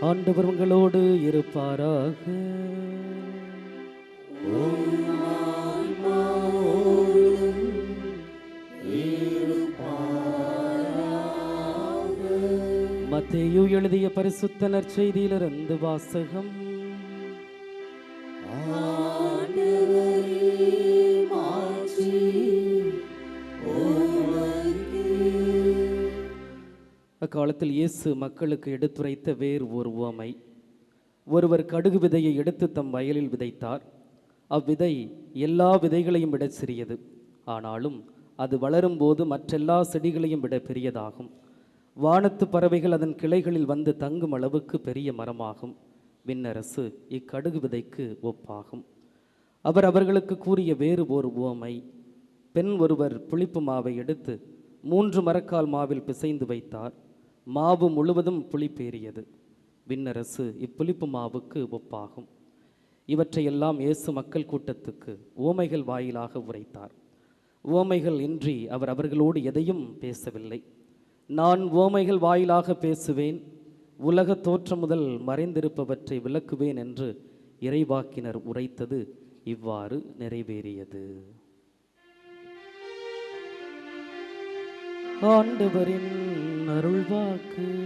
ஆண்டவர் உங்களோடு இருப்பாராக. மத்தேயு எழுதிய பரிசுத்த நற்செய்தியிலிருந்து வாசகம். அக்காலத்தில் இயேசு மக்களுக்கு எடுத்துரைத்த வேறு ஒரு உவமை. ஒருவர் கடுகு விதையை எடுத்து தம் வயலில் விதைத்தார். அவ்விதை எல்லா விதைகளையும் விட சிறியது. ஆனாலும் அது வளரும்போது மற்றெல்லா செடிகளையும் விட பெரியதாகும். வானத்து பறவைகள் அதன் கிளைகளில் வந்து தங்கும் அளவுக்கு பெரிய மரமாகும். விண்ணரசு இக்கடுகு விதைக்கு ஒப்பாகும். அவர் அவர்களுக்கு கூறிய வேறு ஒரு உவமை. பெண் ஒருவர் புளிப்பு மாவை எடுத்து மூன்று மரக்கால் மாவில் பிசைந்து வைத்தார். மாவு முழுவதும் புளிப்பேறியது. விண்ணரசு இப்புளிப்பு மாவுக்கு ஒப்பாகும். இவற்றையெல்லாம் இயேசு மக்கள் கூட்டத்துக்கு ஓமைகள் வாயிலாக உரைத்தார். ஓமைகள் இன்றி அவர் அவர்களோடு எதையும் பேசவில்லை. நான் ஓமைகள் வாயிலாக பேசுவேன் உலக தோற்றம் முதல் மறைந்திருப்பவற்றை விளக்குவேன் என்று இறைவாக்கினர் உரைத்தது இவ்வாறு நிறைவேறியது. ஆண்டவரின் walking.